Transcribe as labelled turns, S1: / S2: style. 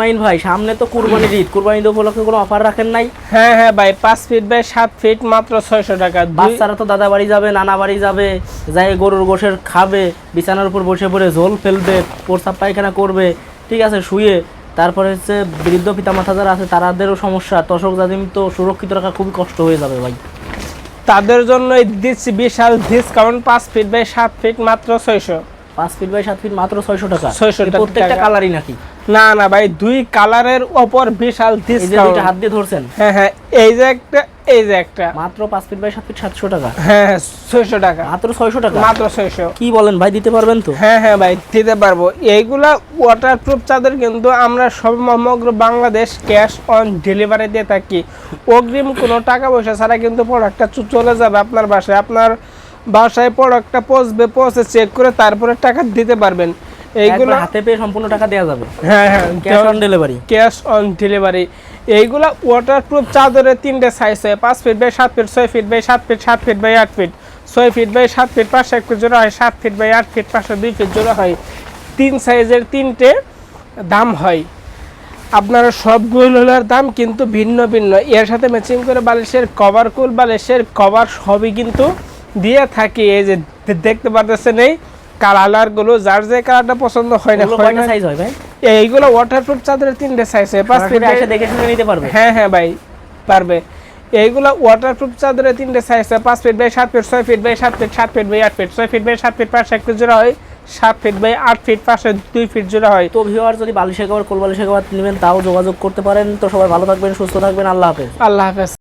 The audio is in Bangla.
S1: মাইন ভাই সামনে তো কুরবানির ঈদ। কুরবানির উপলক্ষে কোনো অফার রাখেন নাই?
S2: হ্যাঁ হ্যাঁ ভাই পাঁচ ফিট বাই সাত ফিট মাত্র ছয়শো টাকা।
S1: বাচ্চারা তো দাদা বাড়ি যাবে নানা বাড়ি যাবে যাই গরুর গোশের খাবে বিছানার উপর বসে পড়ে ঝোল ফেলবে প্রস্তাব পায়খানা করবে ঠিক আছে শুয়ে। তারপরে হচ্ছে বৃদ্ধ পিতামাতা যারা আছে তাদেরও সমস্যা। তশক জাদিম তো সুরক্ষিত রাখা খুবই কষ্ট হয়ে যাবে ভাই।
S2: তাদের জন্য দিচ্ছি বিশাল ডিসকাউন্ট পাঁচ ফিট বাই সাত ফিট মাত্র ছয়শো।
S1: পাঁচ ফিট বাই সাত ফিট মাত্র ছয়শো টাকা।
S2: 600
S1: এই প্রত্যেকটা কালারই নাকি?
S2: না না ভাই দুই কালারের ওপর বিশাল ডিসকাউন্ট
S1: হাত দিয়ে ধরছেন?
S2: হ্যাঁ হ্যাঁ এই যে একটা এই যে একটা।
S1: মাত্র পাঁচ ফিট বাই সাত ফিট সাতশো টাকা।
S2: হ্যাঁ হ্যাঁ ছয়শো টাকা।
S1: মাত্র ছয়শো টাকা?
S2: মাত্র ছয়শো।
S1: কি বলেন ভাই দিতে পারবেন তো?
S2: হ্যাঁ হ্যাঁ ভাই দিতে পারব। এইগুলা ওয়াটার প্রুফ চাদর কিন্তু আমরা সব সমগ্র বাংলাদেশ ক্যাশ অন ডেলিভারি দিয়ে থাকি। অগ্রিম কোনো টাকা পয়সা ছাড়া কিন্তু প্রোডাক্টটা চলে যাবে আপনার বাসায়। আপনার বাসায় প্রোডাক্টটা পৌঁছবে পৌঁছে চেক করে তারপরে টাকা দিতে পারবেন। এইগুলো
S1: হাতে পেয়ে সম্পূর্ণ টাকা দেওয়া যাবে।
S2: হ্যাঁ হ্যাঁ।
S1: Cash on delivery
S2: cash on delivery এইগুলা ওয়াটারপ্রুফ চাদরের তিনটে সাইজ হয় পাঁচ ফিট বাই সাত ফিট ছয় ফিট বাই সাত ফিট সাত ফিট বাই আট ফিট ছয় ফিট বাই সাত ফিট পাঁচশো এক ফিট জোড়া হয় সাত ফিট বাই আট ফিট পাঁচশো দুই ফিট জোড়া হয়। তিন সাইজের তিনটে দাম হয়। আপনার সবগুলোর দাম কিন্তু ভিন্ন ভিন্ন। এর সাথে ম্যাচিং করে বালিশের কভার কুল বালিশের কভার সবই কিন্তু দিয়ে থাকি। এই যে দেখতে পারতেছেন এই কালারগুলো যার যে কালারটা পছন্দ হয় না হয় না।
S1: সাইজ হয় ভাই?
S2: এইগুলো ওয়াটারপ্রুফ চাদরের তিনটে সাইজ হয় পাঁচ ফিট
S1: এসে দেখে শুনে নিতে পারবে?
S2: হ্যাঁ হ্যাঁ ভাই পারবে। এইগুলো ওয়াটারপ্রুফ চাদরের তিনটে সাইজ হয় পাঁচ ফিট বাই সাত ফিট ছয় ফিট বাই সাত ফিট সাত ফিট বাই আট ফিট ছয় ফিট বাই সাত ফিট পাঁচশো এক ফিট জোড়া হয়। সাত ফিট বাই আট ফিট পাঁচশো দুই ফিট জোড়া হয়।
S1: তো ভিউয়ার যদি বালিশের কভার কোল বালিশের কভার নেবেন তাও যোগাযোগ করতে পারেন। তো সবাই ভালো থাকবেন সুস্থ থাকবেন। আল্লাহ হাফেজ।
S2: আল্লাহ হাফেজ।